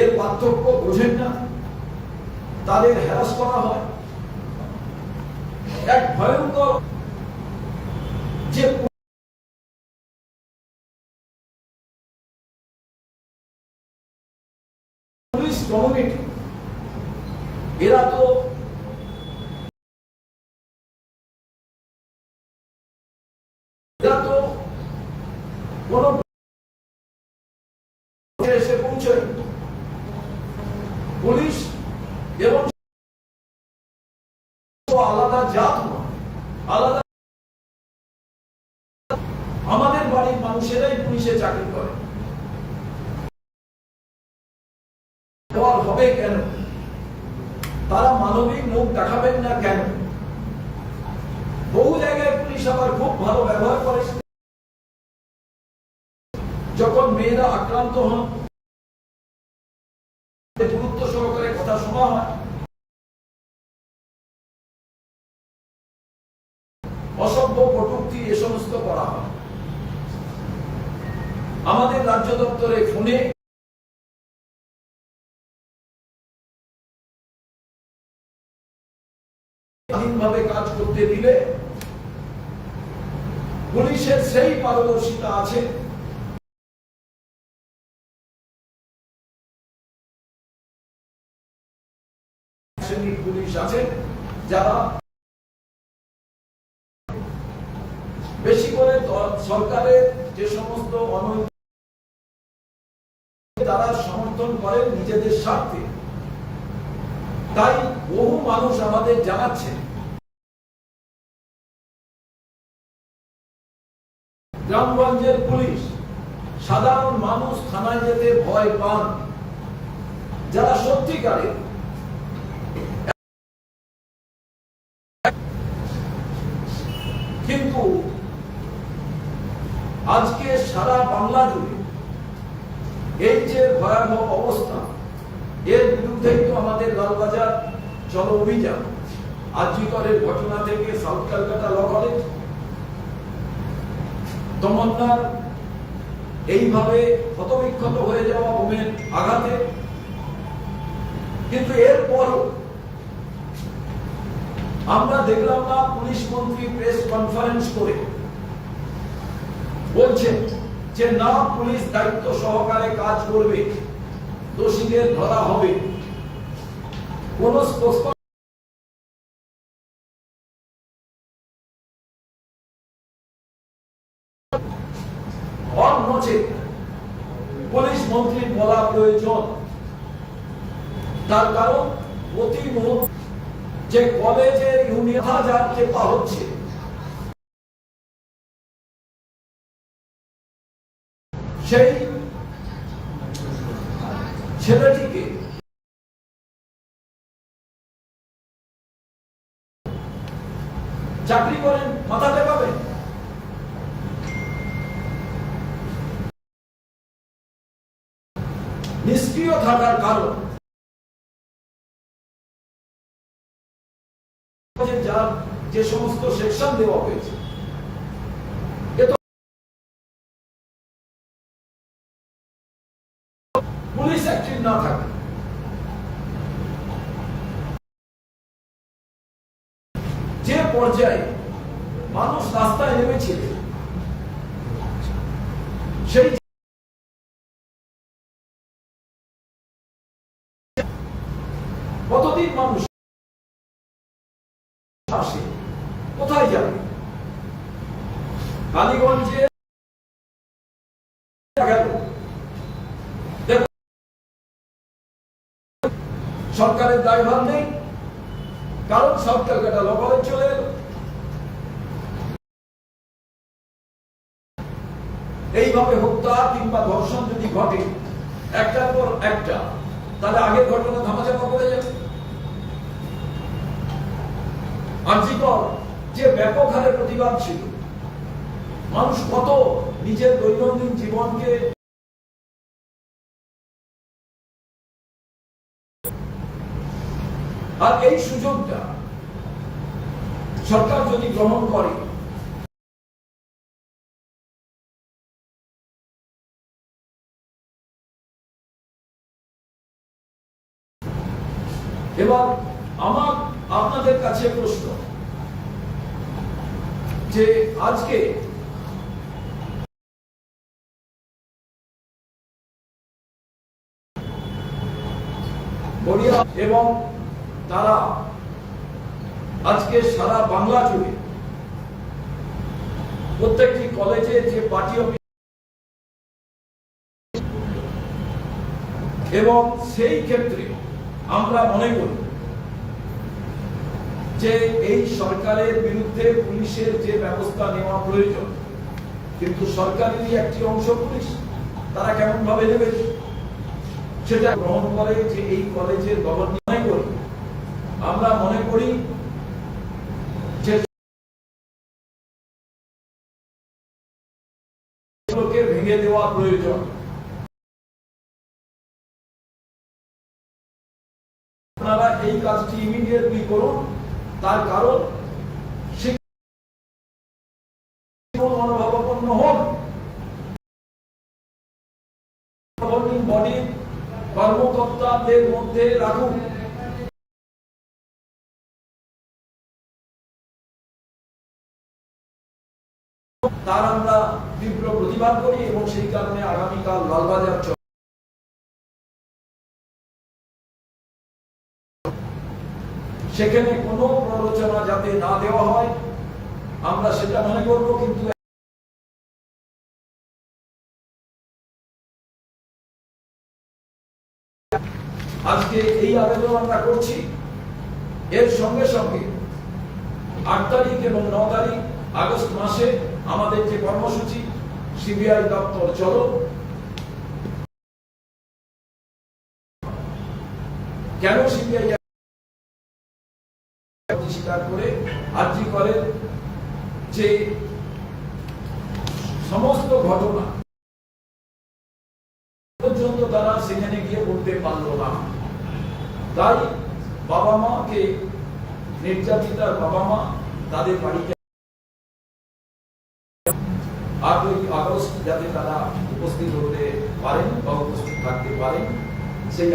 এর পার্থক্য বোঝেন না। তাদের হ্যারাস করা হয়। এক ভয়ঙ্কর যে এরা তো এরা তো কোন এসে পৌঁছয় পুলিশ এবং আলাদা জাত নয়, আলাদা আমাদের বাড়ির মানুষেরাই পুলিশে চাকরি করে দেওয়ার হবে কেন? তারা মানবিক মুখ দেখাবেন না কেন? বহু জায়গায় পুলিশ আবার খুব ভালো ব্যবহার করে। যখন মেয়েরা আক্রান্ত হন গুরুত্ব সহকারে কথা শোনা হয়। অসভ্য কটুক্তি এ সমস্ত করা হয়। আমাদের রাজ্য দপ্তরে ফোনে করতে দিলে পুলিশের সেই পারদর্শিতা আছে। পুলিশ আছে, যারা বেশি করে সরকারের যে সমস্ত তারা সমর্থন করেন নিজেদের স্বার্থে। তাই বহু মানুষ আমাদের জানাচ্ছেন গ্রামগঞ্জের পুলিশ সাধারণ মানুষ থানায় যেতে ভয় পান। যারা সত্যিকারের কিন্তু আজকে সারা বাংলা জুড়ে এই যে ভয়াবহ অবস্থা, এর বিরুদ্ধেই তো আমাদের লালবাজার চল অভিযান। আজিকরের ঘটনা থেকে সাউথ ক্যালকাটা ল তমন্নার এইভাবে ক্ষতবিক্ষত হয়ে যাওয়া বোমের আঘাতে। কিন্তু এরপরও আমরা দেখলাম না পুলিশ মন্ত্রী প্রেস কনফারেন্স করে। বলছেন যে, না, পুলিশ দায়িত্ব সহকারে কাজ করবে। দোষীদের ধরা হবে। কোন স্পষ্ট অন্যচে পুলিশ মন্ত্রী বলা প্রয়োজন তার কারণ প্রতি মুহূর্তে যে কলেজের ইউনিয়ন হাজার হচ্ছে। সেই ছেলেটিকে চাকরি করেন মাথা টেপাবেন নিষ্ক্রিয় থাকার কারণ যার যে সমস্ত সেকশন দেওয়া হয়েছে। পুলিশ অ্যাক্টিভ না থাকে যে পর্যায়ে মানুষ রাস্তায় নেমেছিল, সেই কতদিন মানুষ সরকারের দায়ভার নেই, কারণ সব ক্যালকাটা লবলে চলে এলো। এইভাবে হত্যা কিংবা ধর্ষণ যদি ঘটে, একটার পর একটা, তাহলে আগের ঘটনা ধামাচাপা করে যাবে। আর্জিকর যে ব্যাপক হারে প্রতিবাদ ছিল, মানুষ কত নিজের দৈনন্দিন জীবনকে আর এই সুযোগটা সরকার যদি গ্রহণ করে, এবার আমার আপনাদের কাছে প্রশ্ন যে আজকে এবং তারা আজকে সারা বাংলা জুড়ে প্রত্যেকটি কলেজে যে পার্টি অফিস এবং সেই ক্ষেত্রে আমরা মনে করি যে এই সরকারের বিরুদ্ধে পুলিশের যে ব্যবস্থা নেওয়া প্রয়োজন, কিন্তু সরকারেরই একটি অংশ পুলিশ, তারা কেমন ভাবে নেবে? সেটা গ্রহণ করে যে এই কলেজের গভর্নিং করি আমরা মনে করি ভেঙে দেওয়া প্রয়োজন। আপনারা এই কাজটি ইমিডিয়েটলি করুন। তার কারণ মনোভাবাপন্ন হন গভর্নিং বডি কর্মকর্তাদের মধ্যে রাখুন। তার আমরা তীব্র প্রতিবাদ করি এবং সেই কারণে আগামীকাল লালবাজার সেখানে কোনো প্ররোচনা যাতে না দেওয়া হয়, আমরা সেটা মনে করব, কিন্তু আজকে এই আবেদন আমরা করছি। এর সঙ্গে সঙ্গে আট তারিখ এবং ন তারিখ আগস্ট মাসে আমাদের যে কর্মসূচি, সিবিআই দপ্তর চলো। কেন সিবিআই স্বীকার করে, আর্জি করেন যে সমস্ত ঘটনা পর্যন্ত তারা সেখানে গিয়ে বলতে পারল না। তাই বাবা মাকে নির্যাতিতার বাবা মা তাদের বাড়িতে আগস্ট যাতে তারা উপস্থিত হতে পারেন বা উপস্থিত থাকতে পারেন, সেই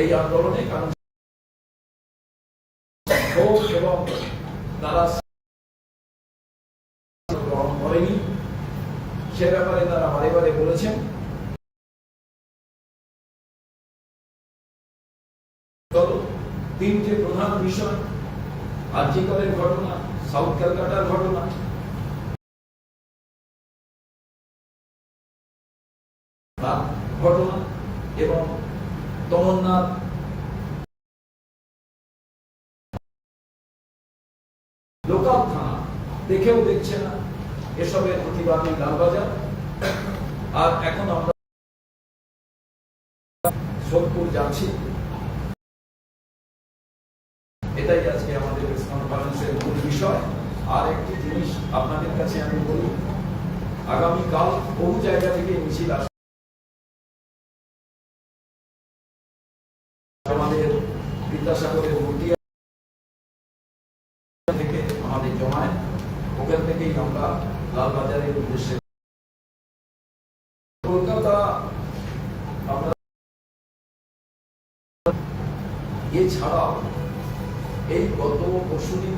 এই আন্দোলনে কারণ এবং তারা গ্রহণ করেনি। সে ব্যাপারে তারা বারে বারে বলেছেন। তিনটে প্রধান বিষয়। আর আর্জিকরের ঘটনা সাউথ ক্যালকাটার ঘটনা। ঘটনা এবং লোকাল থানা দেখেও দেখছে না। এসবের প্রতিবাদী লালবাজার। আর এখন আমরা সোদপুর যাচ্ছি। এটাই আজকে আমাদের প্রেস কনফারেন্সের মূল বিষয় আর একটি জিনিস আপনাদের কাছে আমি বলি, আগামীকাল বহু জায়গা থেকে মিছিল আসবে। আমাদের বিদ্যাসাগরের মূর্তি থেকে আমাদের জমায় ওখান থেকেই আমরা লালবাজারের উদ্দেশ্যে কলকাতা আমরা এছাড়াও এই গত পরশুদিন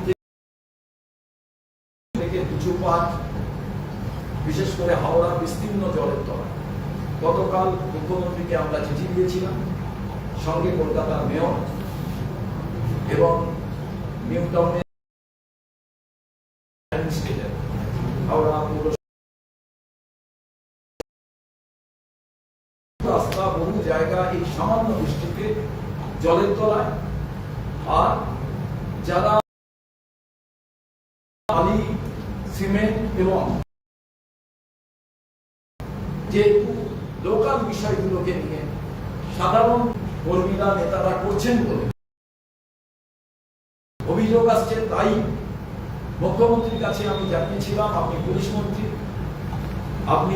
থেকে বিশেষ করে হাওড়া বিস্তীর্ণ জলের তলায় গতকাল মুখ্যমন্ত্রীকে আমরা চিঠি দিয়েছিলাম, সঙ্গে কলকাতার মেয়র এবং নিউ টাউনের জলের তলায়। আর যারা বালি সিমেন্ট এবং যেহেতু লোকাল বিষয়গুলোকে নিয়ে সাধারণ কর্মীরা, নেতারা করছেন বলে অভিযোগ আসছে, তাই মুখ্যমন্ত্রীর কাছে আমি জানিয়েছিলাম, আপনি পুলিশ মন্ত্রী, আপনি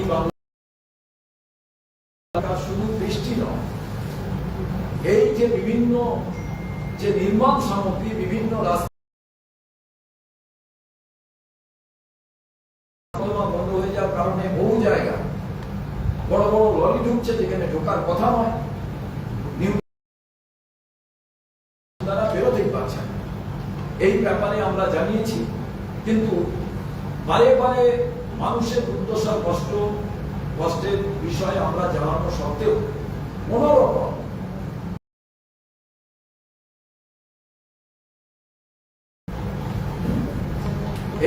শুধু বৃষ্টি নয় এই যে বিভিন্ন যে নির্মাণ সামগ্রী, বিভিন্ন রাস্তা পরিকল্পনা বন্ধ হয়ে যাওয়ার কারণে বহু জায়গা বড় বড় লরি ঢুকছে যেখানে ঢোকার কথা নয়। এই ব্যাপারে আমরা জানিয়েছি, কিন্তু বারে বারে মানুষের দুর্দশার কষ্ট, কষ্টের বিষয়ে আমরা জানানো সত্ত্বেও কোনোরকম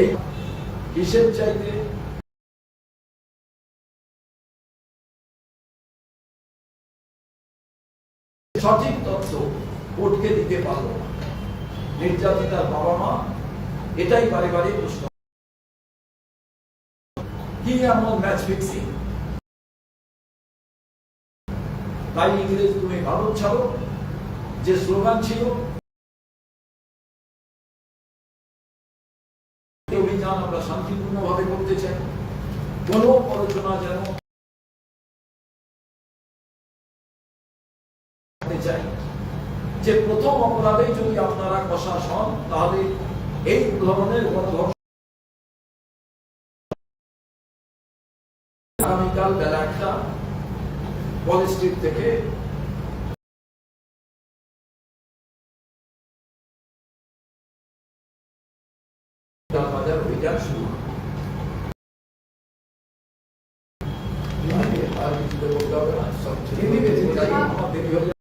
এই হিসেব চাইতে সঠিক তথ্য কোর্টকে দিতে পারল না। নির্যাতিতার বাবা মা, এটাই বারে বারে প্রশ্ন কি এমন ম্যাচ ফিক্সিং তাই ইংরেজ তুমি ভারত ছাড়ো, যে স্লোগান ছিল অভিযান আমরা শান্তিপূর্ণভাবে করতে চাই। কোনো আলোচনা যেন যে প্রথম অপরাধে যদি আপনারা কষাস হন, তাহলে এই ধরনের আগামীকাল বেলা একটা কলেজ স্ট্রিট থেকে বাজার অভিযান শুরু হবে। আর কিছু তো বলতে হবে না, সব ঠিক আছে, যাই হোক, আমার দেরি হলে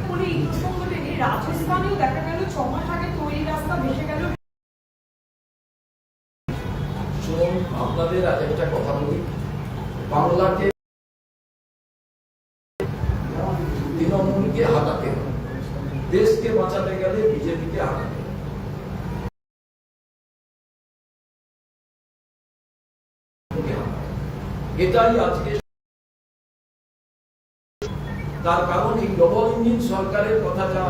করে এই প্রসঙ্গ টেনে রাজস্থানেও দেখা গেল ছ মাস আগে তৈরি রাস্তা ভেসে গেল শুনুন আপনাদের আজ একটা কথা বলি। বাংলাকে তৃণমূলকে দেশকে বাঁচাতে গেলে বিজেপিকে এটাই আজকে। তার কারণ এই ডবল ইঞ্জিন সরকারের কথা যা